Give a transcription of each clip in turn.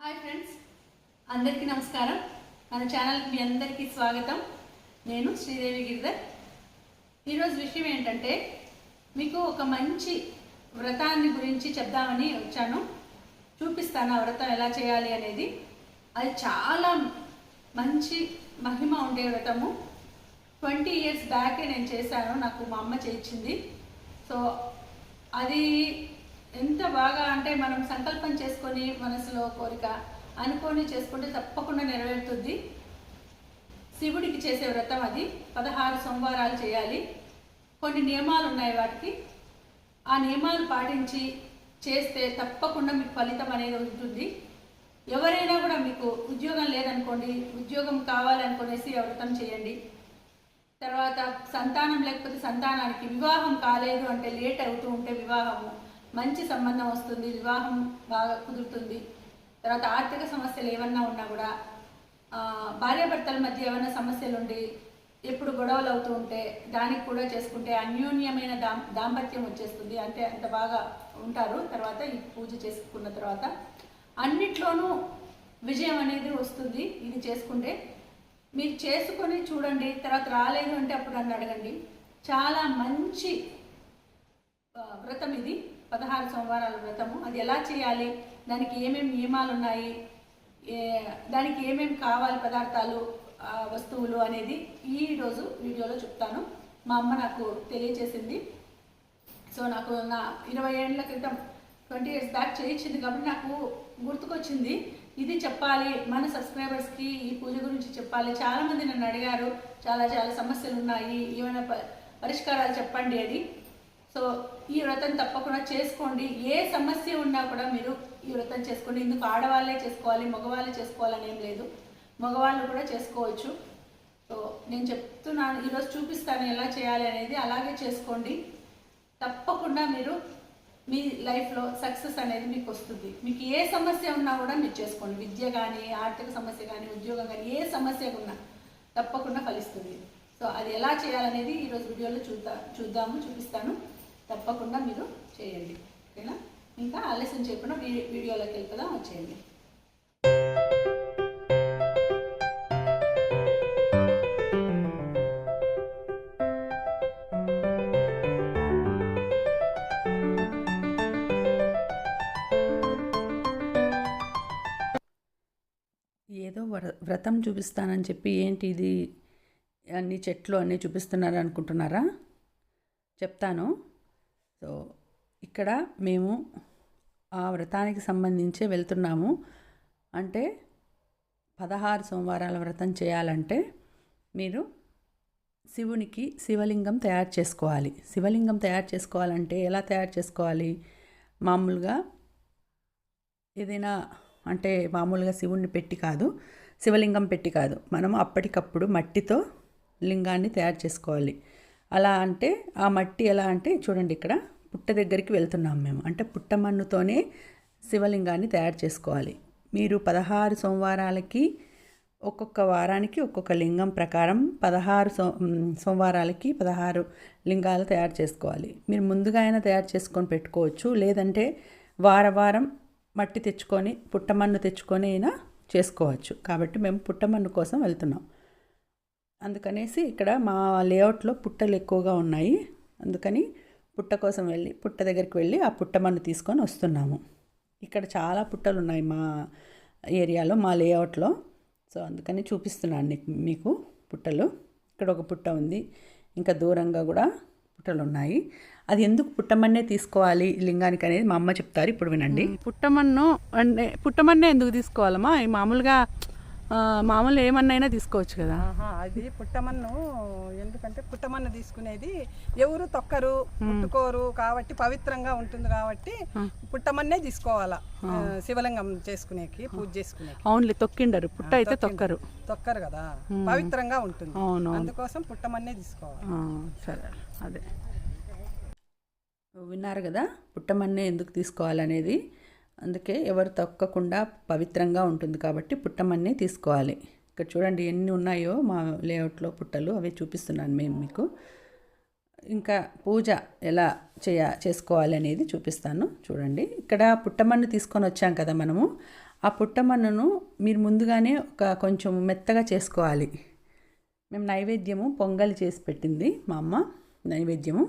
Hi friends అందరికీ నమస్కారం. మన ఛానల్కి మీ అందరికీ స్వాగతం. నేను శ్రీదేవి గిరిధర్. ఈరోజు విషయం ఏంటంటే మీకు ఒక మంచి వ్రతాన్ని గురించి చెప్దామని వచ్చాను. చూపిస్తాను ఆ వ్రతం ఎలా చేయాలి అనేది. అది చాలా మంచి మహిమ ఉండే వ్రతము. ట్వంటీ ఇయర్స్ బ్యాకే నేను చేశాను నాకు మా అమ్మ చేయించింది. సో అది ఎంత బాగా అంటే మనం సంకల్పం చేసుకొని మనసులో కోరిక అనుకొని చేసుకుంటే తప్పకుండా నెరవేరుతుంది. శివుడికి చేసే వ్రతం అది. పదహారు సోమవారాలు చేయాలి. కొన్ని నియమాలు ఉన్నాయి వాటికి. ఆ నియమాలు పాటించి చేస్తే తప్పకుండా మీకు ఫలితం అనేది ఉంటుంది. ఎవరైనా కూడా మీకు ఉద్యోగం లేదనుకోండి ఉద్యోగం కావాలనుకునేసి ఆ వ్రతం చేయండి. తర్వాత సంతానం లేకపోతే సంతానానికి వివాహం కాలేదు అంటే లేట్ అవుతూ ఉంటే వివాహము. మంచి సంబంధం వస్తుంది వివాహం బాగా కుదురుతుంది. తర్వాత ఆర్థిక సమస్యలు ఏమన్నా ఉన్నా కూడా భార్యాభర్తల మధ్య ఏమైనా సమస్యలు ఉండి ఎప్పుడు గొడవలు అవుతూ ఉంటే దానికి కూడా చేసుకుంటే అన్యోన్యమైన దాం దాంపత్యం వచ్చేస్తుంది. అంటే అంత బాగా ఉంటారు. తర్వాత ఈ పూజ చేసుకున్న తర్వాత అన్నిట్లోనూ విజయం అనేది వస్తుంది ఇది చేసుకుంటే. మీరు చేసుకొని చూడండి తర్వాత రాలేదు అంటే అప్పుడు నన్ను అడగండి. చాలా మంచి వ్రతం ఇది. పదహారు సోమవారాల వ్రతము. అది ఎలా చేయాలి? దానికి ఏమేమి నియమాలు ఉన్నాయి? ఏ దానికి ఏమేమి కావాలి పదార్థాలు వస్తువులు అనేది ఈ రోజు వీడియోలో చెప్తాను. మా అమ్మ నాకు తెలియచేసింది. సో నాకు నా ఇరవై ఏళ్ళ క్రితం ట్వంటీ ఇయర్స్ బ్యాక్ చేయించింది కాబట్టి నాకు గుర్తుకొచ్చింది. ఇది చెప్పాలి. మన సబ్స్క్రైబర్స్కి ఈ పూజ గురించి చెప్పాలి. చాలామంది నన్ను అడిగారు. చాలా చాలా సమస్యలు ఉన్నాయి. ఏమైనా ప- పరిష్కారాలు చెప్పండి అది. సో ఈ వ్రతం తప్పకుండా చేసుకోండి. ఏ సమస్య ఉన్నా కూడా మీరు ఈ వ్రతం చేసుకోండి. ఇందుకు ఆడవాళ్ళే చేసుకోవాలి మగవాళ్ళే చేసుకోవాలని ఏం లేదు. మగవాళ్ళు కూడా చేసుకోవచ్చు. సో నేను చెప్తున్నాను ఈరోజు చూపిస్తాను ఎలా చేయాలి అనేది. అలాగే చేసుకోండి. తప్పకుండా మీరు మీ లైఫ్లో సక్సెస్ అనేది మీకు వస్తుంది. మీకు ఏ సమస్య ఉన్నా కూడా మీరు చేసుకోండి. విద్య కానీ ఆర్థిక సమస్య కానీ ఉద్యోగం కానీ ఏ సమస్య ఉన్నా తప్పకుండా ఫలిస్తుంది. సో అది ఎలా చేయాలనేది ఈరోజు వీడియోలో చూద్దా చూద్దాము చూపిస్తాను. తప్పకుండా మీరు చేయండి. ఓకేనా? ఇంకా ఆలస్యం చేయకుండా వీడియోలోకి వెళ్తుందా? వచ్చేయండి ఏదో వ్ర వ్రతం చూపిస్తానని చెప్పి ఏంటి ఇది అన్ని చెట్లు అన్నీ చూపిస్తున్నారు అనుకుంటున్నారా చెప్తాను. సో ఇక్కడ మేము ఆ వ్రతానికి సంబంధించే వెళ్తున్నాము. అంటే పదహారు సోమవారాల వ్రతం చేయాలంటే మీరు శివునికి శివలింగం తయారు చేసుకోవాలి. శివలింగం తయారు చేసుకోవాలంటే ఎలా తయారు చేసుకోవాలి? మామూలుగా ఏదైనా అంటే మామూలుగా శివుణ్ణి పెట్టి కాదు శివలింగం పెట్టి కాదు. మనం అప్పటికప్పుడు మట్టితో లింగాన్ని తయారు చేసుకోవాలి. అలా అంటే ఆ మట్టి ఎలా అంటే చూడండి ఇక్కడ పుట్ట దగ్గరికి వెళ్తున్నాం మేము. అంటే పుట్ట మన్నుతోనే శివలింగాన్ని తయారు చేసుకోవాలి. మీరు పదహారు సోమవారాలకి ఒక్కొక్క వారానికి ఒక్కొక్క లింగం ప్రకారం పదహారు సో సోమవారాలకి పదహారు లింగాలు తయారు చేసుకోవాలి. మీరు ముందుగా అయినా తయారు చేసుకొని పెట్టుకోవచ్చు. లేదంటే వార వారం మట్టి తెచ్చుకొని పుట్టమన్ను తెచ్చుకొని అయినా చేసుకోవచ్చు. కాబట్టి మేము పుట్టమన్ను కోసం వెళ్తున్నాం. అందుకనేసి ఇక్కడ మా లేఅవుట్లో పుట్టలు ఎక్కువగా ఉన్నాయి. అందుకని పుట్ట కోసం వెళ్ళి పుట్ట దగ్గరికి వెళ్ళి ఆ పుట్టమన్ను తీసుకొని వస్తున్నాము. ఇక్కడ చాలా పుట్టలు ఉన్నాయి మా ఏరియాలో మా లేఅవుట్లో. సో అందుకని చూపిస్తున్నాను మీకు పుట్టలు. ఇక్కడ ఒక పుట్ట ఉంది. ఇంకా దూరంగా కూడా పుట్టలు ఉన్నాయి. అది ఎందుకు పుట్టమన్నే తీసుకోవాలి? లింగానికి అనేది మా అమ్మ చెప్తారు. ఇప్పుడు వినండి. పుట్టమన్ను అంటే పుట్టమన్నే ఎందుకు తీసుకోవాలమ్మా? మామూలుగా మామూలు ఏమన్నైనా తీసుకోవచ్చు కదా. అది పుట్టమన్ను. ఎందుకంటే పుట్టమన్ను తీసుకునేది ఎవరు తొక్కరు ముట్టుకోరు కాబట్టి పవిత్రంగా ఉంటుంది కాబట్టి పుట్టమన్నే తీసుకోవాలా. శివలింగం చేసుకునేకి పూజ చేసుకునేకి. అవునులే తొక్కిండరు. పుట్ట అయితే తొక్కరు. తొక్కరు కదా. పవిత్రంగా ఉంటుంది. అవును అందుకోసం పుట్టమన్నే తీసుకోవాలి. ఆ, సరే అదే. విన్నారు కదా పుట్టమన్నే ఎందుకు తీసుకోవాలనేది. అందుకే ఎవరు తొక్కకుండా పవిత్రంగా ఉంటుంది కాబట్టి పుట్టమన్నే తీసుకోవాలి. ఇక్కడ చూడండి ఎన్ని ఉన్నాయో మా లేఅవుట్లో పుట్టలు అవి చూపిస్తున్నాను మేము మీకు. ఇంకా పూజ ఎలా చేయ చేసుకోవాలి అనేది చూపిస్తాను. చూడండి ఇక్కడ పుట్టమన్ను తీసుకొని వచ్చాం కదా మనము. ఆ పుట్టమన్నును మీరు ముందుగానే ఒక కొంచెం మెత్తగా చేసుకోవాలి. మేము నైవేద్యము పొంగల్ చేసి పెట్టింది మా అమ్మ. నైవేద్యము.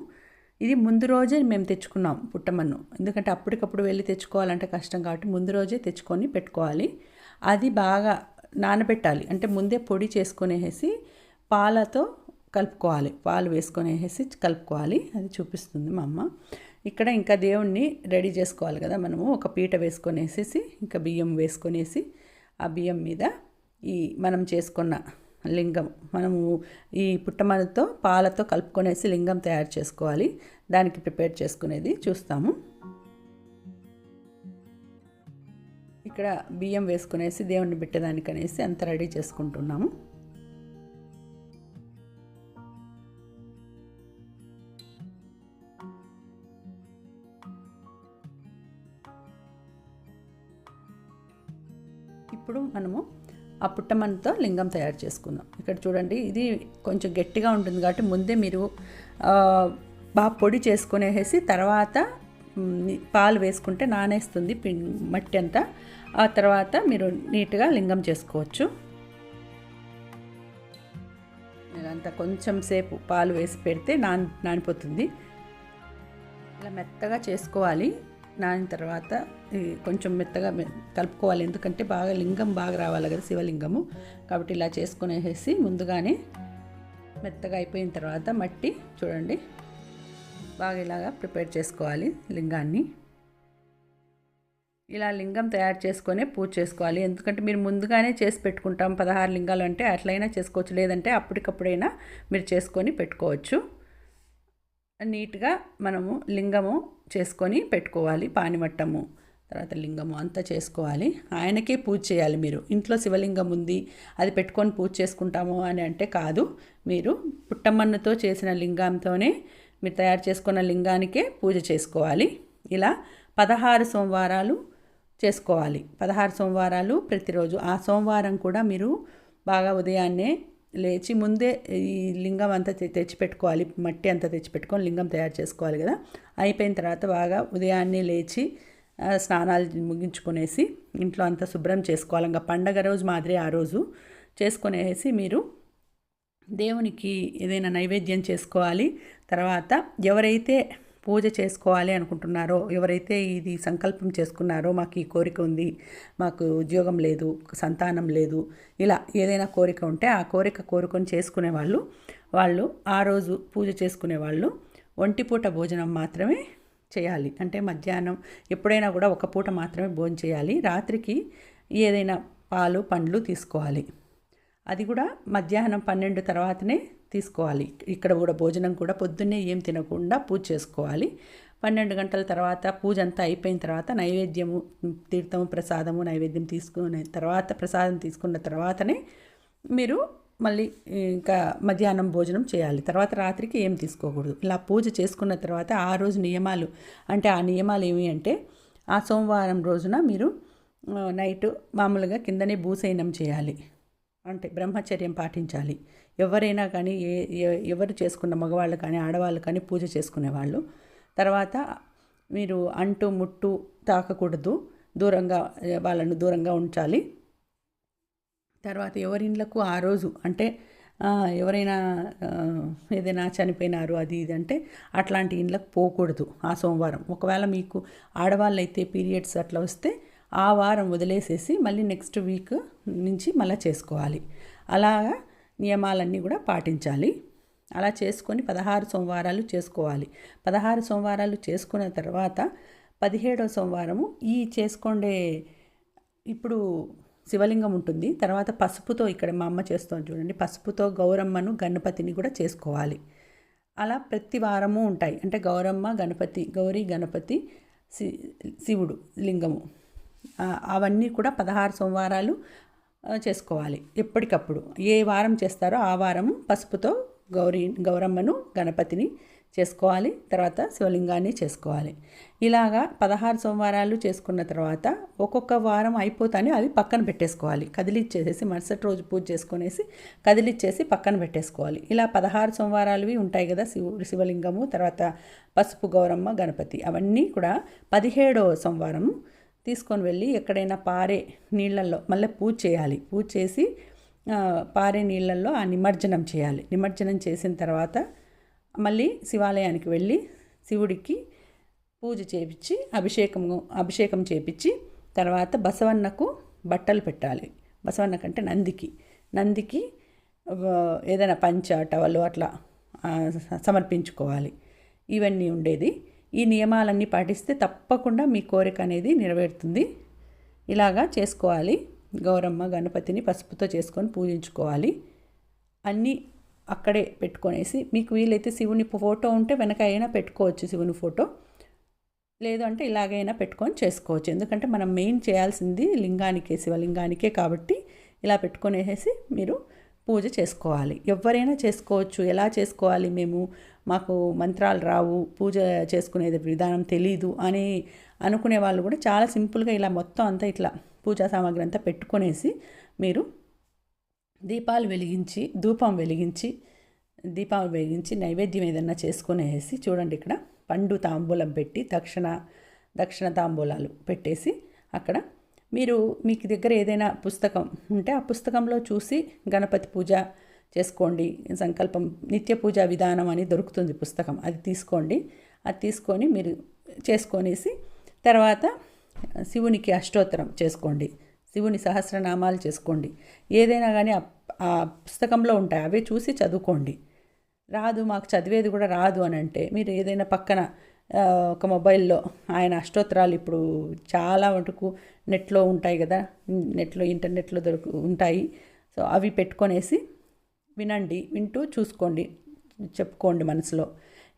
ఇది ముందు రోజే మేము తెచ్చుకున్నాం పుట్టమన్ను. ఎందుకంటే అప్పటికప్పుడు వెళ్ళి తెచ్చుకోవాలంటే కష్టం కాబట్టి ముందు రోజే తెచ్చుకొని పెట్టుకోవాలి. అది బాగా నానబెట్టాలి. అంటే ముందే పొడి చేసుకునేసి పాలతో కలుపుకోవాలి. పాలు వేసుకునేసి కలుపుకోవాలి. అది చూపిస్తుంది మా అమ్మ. ఇక్కడ ఇంకా దేవుణ్ణి రెడీ చేసుకోవాలి కదా మనము. ఒక పీట వేసుకొనేసేసి ఇంకా బియ్యం వేసుకొనేసి ఆ బియ్యం మీద ఈ మనం చేసుకున్న లింగం. మనము ఈ పుట్టమనతో పాలతో కలుపుకొనేసి లింగం తయారు చేసుకోవాలి. దానికి ప్రిపేర్ చేసుకునేది చూస్తాము. ఇక్కడ బియ్యం వేసుకునేసి దేవుణ్ణి పెట్టేదానికనేసి అంత రెడీ చేసుకుంటున్నాము. ఇప్పుడు మనము ఆ పుట్టమన్నుతో లింగం తయారు చేసుకుందాం. ఇక్కడ చూడండి ఇది కొంచెం గట్టిగా ఉంటుంది కాబట్టి ముందే మీరు బాగా పొడి చేసుకునేసి తర్వాత పాలు వేసుకుంటే నానేస్తుంది పిం మట్టి అంతా. ఆ తర్వాత మీరు నీట్గా లింగం చేసుకోవచ్చు. అంతా కొంచెం సేపు పాలు వేసి పెడితే నాన్ నానిపోతుంది. ఇలా మెత్తగా చేసుకోవాలి. నానిన తర్వాత కొంచెం మెత్తగా కలుపుకోవాలి. ఎందుకంటే బాగా లింగం బాగా రావాలి కదా శివలింగము. కాబట్టి ఇలా చేసుకునేసేసి ముందుగానే మెత్తగా అయిపోయిన తర్వాత మట్టి చూడండి. బాగా ఇలాగా ప్రిపేర్ చేసుకోవాలి లింగాన్ని. ఇలా లింగం తయారు చేసుకొని పూజ చేసుకోవాలి. ఎందుకంటే మీరు ముందుగానే చేసి పెట్టుకుంటాం. పదహారు లింగాలు అంటే అట్లయినా చేసుకోవచ్చు. లేదంటే అప్పటికప్పుడైనా మీరు చేసుకొని పెట్టుకోవచ్చు. నీట్గా మనము లింగము చేసుకొని పెట్టుకోవాలి పానిమట్టము. తర్వాత లింగము అంతా చేసుకోవాలి. ఆయనకే పూజ చేయాలి మీరు. ఇంట్లో శివలింగం ఉంది అది పెట్టుకొని పూజ చేసుకుంటాము అని అంటే కాదు. మీరు పుట్టమన్నతో చేసిన లింగంతోనే మీరు తయారు చేసుకున్న లింగానికే పూజ చేసుకోవాలి. ఇలా పదహారు సోమవారాలు చేసుకోవాలి. పదహారు సోమవారాలు ప్రతిరోజు. ఆ సోమవారం కూడా మీరు బాగా ఉదయాన్నే లేచి ముందే ఈ లింగం అంతా తె- తెచ్చిపెట్టుకోవాలి. మట్టి అంతా తెచ్చిపెట్టుకొని లింగం తయారు చేసుకోవాలి కదా. అయిపోయిన తర్వాత బాగా ఉదయాన్నే లేచి స్నానాలు ముగించుకునేసి ఇంట్లో అంతా శుభ్రం చేసుకోవాలి. ఇంకా పండగ రోజు మాదిరి ఆ రోజు చేసుకునేసి మీరు దేవునికి ఏదైనా నైవేద్యం చేసుకోవాలి. తర్వాత ఎవరైతే పూజ చేసుకోవాలి అనుకుంటున్నారో ఎవరైతే ఇది సంకల్పం చేసుకున్నారో మాకు ఈ కోరిక ఉంది మాకు ఉద్యోగం లేదు సంతానం లేదు ఇలా ఏదైనా కోరిక ఉంటే ఆ కోరిక కోరుకొని చేసుకునే వాళ్ళు వాళ్ళు ఆ రోజు పూజ చేసుకునే వాళ్ళు ఒంటిపూట భోజనం మాత్రమే చేయాలి. అంటే మధ్యాహ్నం ఎప్పుడైనా కూడా ఒక పూట మాత్రమే భోజనం చేయాలి. రాత్రికి ఏదైనా పాలు పండ్లు తీసుకోవాలి. అది కూడా మధ్యాహ్నం పన్నెండు తర్వాతనే తీసుకోవాలి. ఇక్కడ కూడా భోజనం కూడా పొద్దున్నే ఏం తినకుండా పూజ చేసుకోవాలి. పన్నెండు గంటల తర్వాత పూజ అంతా అయిపోయిన తర్వాత నైవేద్యము తీర్థము ప్రసాదము నైవేద్యం తీసుకునే తర్వాత ప్రసాదం తీసుకున్న తర్వాతనే మీరు మళ్ళీ ఇంకా మధ్యాహ్నం భోజనం చేయాలి. తర్వాత రాత్రికి ఏం తీసుకోకూడదు. ఇలా పూజ చేసుకున్న తర్వాత ఆ రోజు నియమాలు అంటే ఆ నియమాలు ఏమి అంటే ఆ సోమవారం రోజున మీరు నైట్ మామూలుగా కిందనే భూసైనం చేయాలి. అంటే బ్రహ్మచర్యం పాటించాలి. ఎవరైనా కానీ ఏ ఎవరు చేసుకున్న మగవాళ్ళు కానీ ఆడవాళ్ళు కానీ పూజ చేసుకునేవాళ్ళు. తర్వాత మీరు అంటు ముట్టు తాకకూడదు. దూరంగా వాళ్ళను దూరంగా ఉంచాలి. తర్వాత ఎవరిళ్ళకు ఆ రోజు అంటే ఎవరైనా ఏదైనా చనిపోయినారు అది ఇది అంటే అట్లాంటి ఇండ్లకు పోకూడదు ఆ సోమవారం. ఒకవేళ మీకు ఆడవాళ్ళు అయితే పీరియడ్స్ అట్లా వస్తే ఆ వారం వదిలేసేసి మళ్ళీ నెక్స్ట్ వీక్ నుంచి మళ్ళీ చేసుకోవాలి. అలాగా నియమాలన్నీ కూడా పాటించాలి. అలా చేసుకొని పదహారు సోమవారాలు చేసుకోవాలి. పదహారు సోమవారాలు చేసుకున్న తర్వాత పదిహేడవ సోమవారము ఈ చేసుకుండే ఇప్పుడు శివలింగం ఉంటుంది. తర్వాత పసుపుతో ఇక్కడ మా అమ్మ చేస్తుంది చూడండి. పసుపుతో గౌరమ్మను గణపతిని కూడా చేసుకోవాలి. అలా ప్రతి వారము ఉంటాయి. అంటే గౌరమ్మ గణపతి గౌరీ గణపతి శి శివుడు లింగము. అవన్నీ కూడా పదహారు సోమవారాలు చేసుకోవాలి. ఎప్పటికప్పుడు. ఏ వారం చేస్తారో ఆ వారం పసుపుతో గౌరీ గౌరమ్మను గణపతిని చేసుకోవాలి. తర్వాత శివలింగాన్ని చేసుకోవాలి. ఇలాగా పదహారు సోమవారాలు చేసుకున్న తర్వాత ఒక్కొక్క వారం అయిపోతానే అవి పక్కన పెట్టేసుకోవాలి. కదిలిచ్చేసేసి మరుసటి రోజు పూజ చేసుకునేసి కదిలిచ్చేసి పక్కన పెట్టేసుకోవాలి. ఇలా పదహారు సోమవారాలువి ఉంటాయి కదా శివ శివలింగము తర్వాత పసుపు గౌరమ్మ గణపతి అవన్నీ కూడా పదిహేడవ సోమవారం తీసుకొని వెళ్ళి ఎక్కడైనా పారే నీళ్ళల్లో మళ్ళీ పూజ చేయాలి. పూజ చేసి పారే నీళ్ళల్లో ఆ నిమజ్జనం చేయాలి. నిమజ్జనం చేసిన తర్వాత మళ్ళీ శివాలయానికి వెళ్ళి శివుడికి పూజ చేపించి అభిషేకం అభిషేకం చేపించి తర్వాత బసవన్నకు బట్టలు పెట్టాలి. బసవన్న కంటే నందికి. నందికి ఏదైనా పంచ టవలు అట్లా సమర్పించుకోవాలి. ఇవన్నీ ఉండేది. ఈ నియమాలన్నీ పాటిస్తే తప్పకుండా మీ కోరిక అనేది నెరవేరుతుంది. ఇలాగా చేసుకోవాలి. గౌరమ్మ గణపతిని పసుపుతో చేసుకొని పూజించుకోవాలి. అన్నీ అక్కడే పెట్టుకొనేసి మీకు వీలైతే శివుని ఫోటో ఉంటే వెనక అయినా పెట్టుకోవచ్చు శివుని ఫోటో. లేదు అంటే ఇలాగైనా పెట్టుకొని చేసుకోవచ్చు. ఎందుకంటే మనం మెయిన్ చేయాల్సింది లింగానికే శివలింగానికే కాబట్టి ఇలా పెట్టుకొనేసి మీరు పూజ చేసుకోవాలి. ఎవరైనా చేసుకోవచ్చు. ఎలా చేసుకోవాలి? మేము మాకు మంత్రాలు రావు. పూజ చేసుకునేది విధానం తెలీదు అని అనుకునే వాళ్ళు కూడా చాలా సింపుల్గా ఇలా మొత్తం అంతా ఇట్లా పూజా సామాగ్రి అంతా పెట్టుకొనేసి మీరు దీపాలు వెలిగించి ధూపం వెలిగించి దీపాలు వెలిగించి నైవేద్యం ఏదన్నా చేసుకునేసి చూడండి ఇక్కడ పండు తాంబూలం పెట్టి దక్షిణ దక్షిణ తాంబూలాలు పెట్టేసి అక్కడ మీరు మీకు దగ్గర ఏదైనా పుస్తకం ఉంటే ఆ పుస్తకంలో చూసి గణపతి పూజ చేసుకోండి. సంకల్పం నిత్య పూజా విధానం అని దొరుకుతుంది పుస్తకం. అది తీసుకోండి. అది తీసుకొని మీరు చేసుకొనేసి తర్వాత శివునికి అష్టోత్తరం చేసుకోండి. శివుని సహస్రనామాలు చేసుకోండి. ఏదైనా కానీ ఆ- పుస్తకంలో ఉంటాయి. అవే చూసి చదువుకోండి. రాదు మాకు చదివేది కూడా రాదు అని అంటే మీరు ఏదైనా పక్కన ఒక మొబైల్లో ఆయన అష్టోత్తరాలు ఇప్పుడు చాలా మటుకు నెట్లో ఉంటాయి కదా. నెట్లో ఇంటర్నెట్లో దొరుకు ఉంటాయి. సో అవి పెట్టుకొనేసి వినండి వింటూ చూసుకోండి చెప్పుకోండి మనసులో.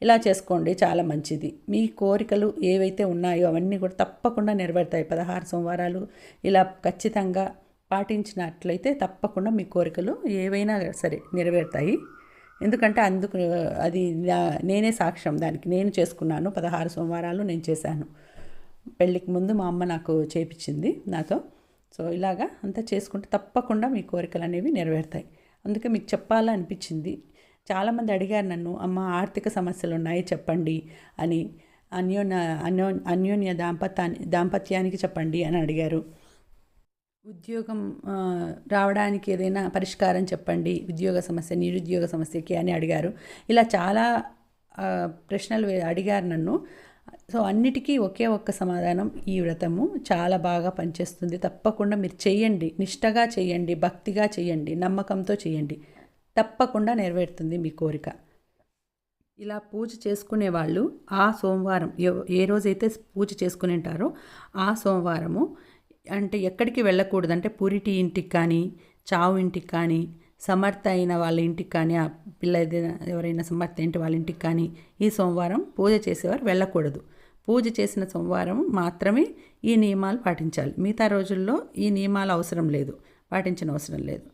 ఇలా చేసుకోండి చాలా మంచిది. మీ కోరికలు ఏవైతే ఉన్నాయో అవన్నీ కూడా తప్పకుండా నెరవేరుతాయి. పదహారు సోమవారాలు ఇలా ఖచ్చితంగా పాటించినట్లయితే తప్పకుండా మీ కోరికలు ఏవైనా సరే నెరవేరుతాయి. ఎందుకంటే అందుకు అది నేనే సాక్ష్యం దానికి. నేను చేసుకున్నాను పదహారు సోమవారాలు నేను చేశాను. పెళ్ళికి ముందు మా అమ్మ నాకు చేపించింది నాతో. సో ఇలాగా అంతా చేసుకుంటే తప్పకుండా మీ కోరికలు అనేవి నెరవేరుతాయి. అందుకే మీకు చెప్పాలా అనిపించింది చాలామంది అడిగారు నన్ను అమ్మ ఆర్థిక సమస్యలు ఉన్నాయి చెప్పండి అని. అన్యోన్య అన్యో అన్యోన్య దాంపత్యాన్ని దాంపత్యానికి చెప్పండి అని అడిగారు. ఉద్యోగం రావడానికి ఏదైనా పరిష్కారం చెప్పండి ఉద్యోగ సమస్య నిరుద్యోగ సమస్యకి అని అడిగారు. ఇలా చాలా ప్రశ్నలు అడిగారు నన్ను. సో అన్నిటికీ ఒకే ఒక్క సమాధానం ఈ వ్రతము చాలా బాగా పనిచేస్తుంది. తప్పకుండా మీరు చెయ్యండి నిష్టగా చెయ్యండి భక్తిగా చెయ్యండి నమ్మకంతో చెయ్యండి తప్పకుండా నెరవేరుతుంది మీ కోరిక. ఇలా పూజ చేసుకునే వాళ్ళు ఆ సోమవారం ఏ రోజైతే పూజ చేసుకుని ఉంటారో ఆ సోమవారము అంటే ఎక్కడికి వెళ్ళకూడదు. అంటే పురిటి ఇంటికి కానీ చావు ఇంటికి కానీ సమర్థ అయిన వాళ్ళ ఇంటికి కానీ ఆ పిల్ల ఎవరైనా సమర్థ ఏంటి వాళ్ళ ఇంటికి కానీ ఈ సోమవారం పూజ చేసేవారు వెళ్ళకూడదు. పూజ చేసిన సోమవారం మాత్రమే ఈ నియమాలు పాటించాలి. మిగతా రోజుల్లో ఈ నియమాలు అవసరం లేదు. పాటించిన అవసరం లేదు.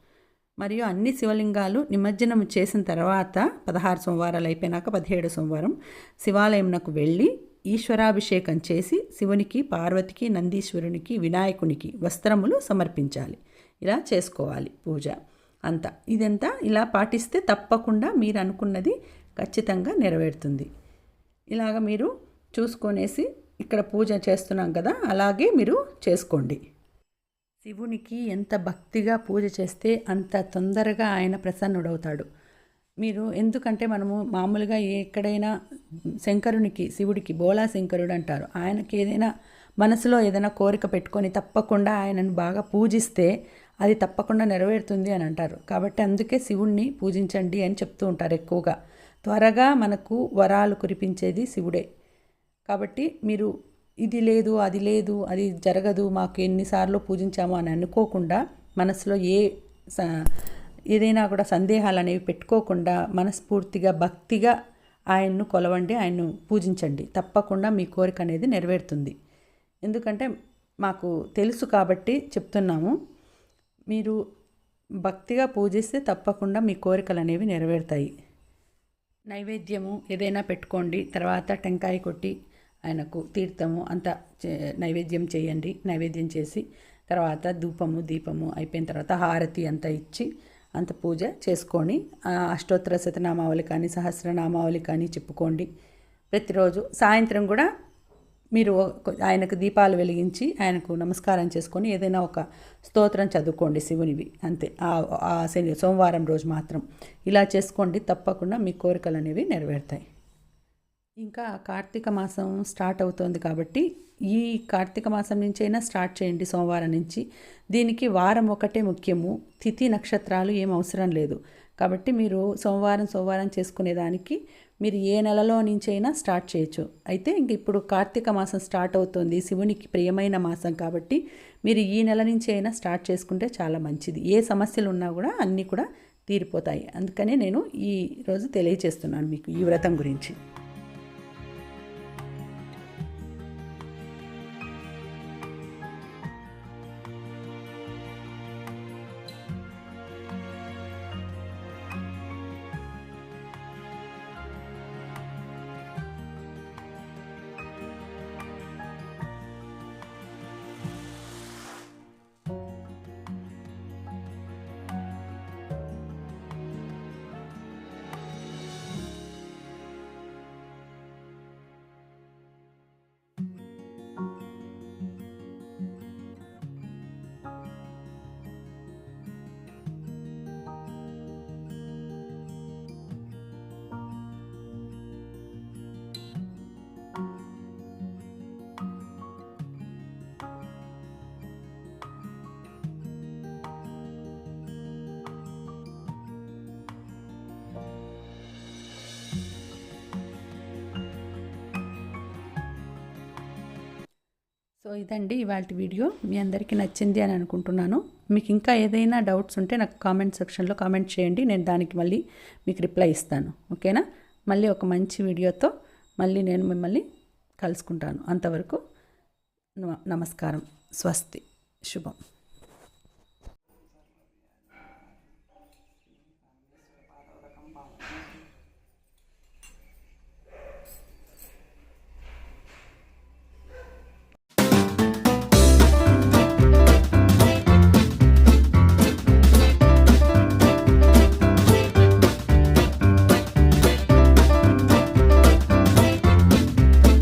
మరియు అన్ని శివలింగాలు నిమజ్జనం చేసిన తర్వాత పదహారు సోమవారాలు అయిపోయినాక పదిహేడు సోమవారం శివాలయంనకు వెళ్ళి ఈశ్వరాభిషేకం చేసి శివునికి పార్వతికి నందీశ్వరునికి వినాయకునికి వస్త్రములు సమర్పించాలి. ఇలా చేసుకోవాలి పూజ అంతా. ఇదంతా ఇలా పాటిస్తే తప్పకుండా మీరు అనుకున్నది ఖచ్చితంగా నెరవేరుతుంది. ఇలాగ మీరు చూసుకొనేసి ఇక్కడ పూజ చేస్తున్నాం కదా అలాగే మీరు చేసుకోండి. శివునికి ఎంత భక్తిగా పూజ చేస్తే అంత తొందరగా ఆయన ప్రసన్నుడవుతాడు. మీరు ఎందుకంటే మనము మామూలుగా ఎక్కడైనా శంకరునికి శివుడికి బోలా శంకరుడు అంటారు. ఆయనకి ఏదైనా మనసులో ఏదైనా కోరిక పెట్టుకొని తప్పకుండా ఆయనను బాగా పూజిస్తే అది తప్పకుండా నెరవేరుతుంది అని అంటారు. కాబట్టి అందుకే శివుణ్ణి పూజించండి అని చెప్తూ ఉంటారు ఎక్కువగా. త్వరగా మనకు వరాలు కురిపించేది శివుడే. కాబట్టి మీరు ఇది లేదు అది లేదు అది జరగదు మాకు ఎన్నిసార్లు పూజించాము అని అనుకోకుండా మనసులో ఏ సా ఏదైనా కూడా సందేహాలు అనేవి పెట్టుకోకుండా మనస్ఫూర్తిగా భక్తిగా ఆయన్ను కొలవండి ఆయన్ను పూజించండి. తప్పకుండా మీ కోరిక అనేది నెరవేరుతుంది. ఎందుకంటే మాకు తెలుసు కాబట్టి చెప్తున్నాము. మీరు భక్తిగా పూజిస్తే తప్పకుండా మీ కోరికలు అనేవి నెరవేరుతాయి. నైవేద్యము ఏదైనా పెట్టుకోండి తర్వాత టెంకాయ కొట్టి ఆయనకు తీర్థము అంతా చే- నైవేద్యం చేయండి. నైవేద్యం చేసి తర్వాత ధూపము దీపము అయిపోయిన తర్వాత హారతి అంతా ఇచ్చి అంత పూజ చేసుకొని అష్టోత్తర శతనామావళి కానీ సహస్రనామావళి కానీ చెప్పుకోండి. ప్రతిరోజు సాయంత్రం కూడా మీరు ఆయనకు దీపాలు వెలిగించి ఆయనకు నమస్కారం చేసుకొని ఏదైనా ఒక స్తోత్రం చదువుకోండి శివునివి అంతే. ఆ- ఆ శని సోమవారం రోజు మాత్రం. ఇలా చేసుకోండి తప్పకుండా మీ కోరికలు అనేవి నెరవేరుతాయి. ఇంకా కార్తీక మాసం స్టార్ట్ అవుతోంది కాబట్టి ఈ కార్తీక మాసం నుంచైనా స్టార్ట్ చేయండి సోమవారం నుంచి. దీనికి వారం ఒకటే ముఖ్యము. తిథి నక్షత్రాలు ఏం అవసరం లేదు. కాబట్టి మీరు సోమవారం సోమవారం చేసుకునేదానికి మీరు ఏ నెలలో నుంచి అయినా స్టార్ట్ చేయొచ్చు. అయితే ఇంక ఇప్పుడు కార్తీక మాసం స్టార్ట్ అవుతుంది. శివునికి ప్రియమైన మాసం కాబట్టి మీరు ఈ నెల నుంచి అయినా స్టార్ట్ చేసుకుంటే చాలా మంచిది. ఏ సమస్యలు ఉన్నా కూడా అన్నీ కూడా తీరిపోతాయి. అందుకనే నేను ఈ రోజు తెలియజేస్తున్నాను మీకు ఈ వ్రతం గురించి. ఇదండి ఇవాళ వీడియో. మీ అందరికీ నచ్చింది అని అనుకుంటున్నాను. మీకు ఇంకా ఏదైనా డౌట్స్ ఉంటే నాకు కామెంట్ సెక్షన్లో కామెంట్ చేయండి. నేను దానికి మళ్ళీ మీకు రిప్లై ఇస్తాను. ఓకేనా? మళ్ళీ ఒక మంచి వీడియోతో మళ్ళీ నేను మిమ్మల్ని కలుసుకుంటాను. అంతవరకు నమస్కారం. స్వస్తి. శుభం.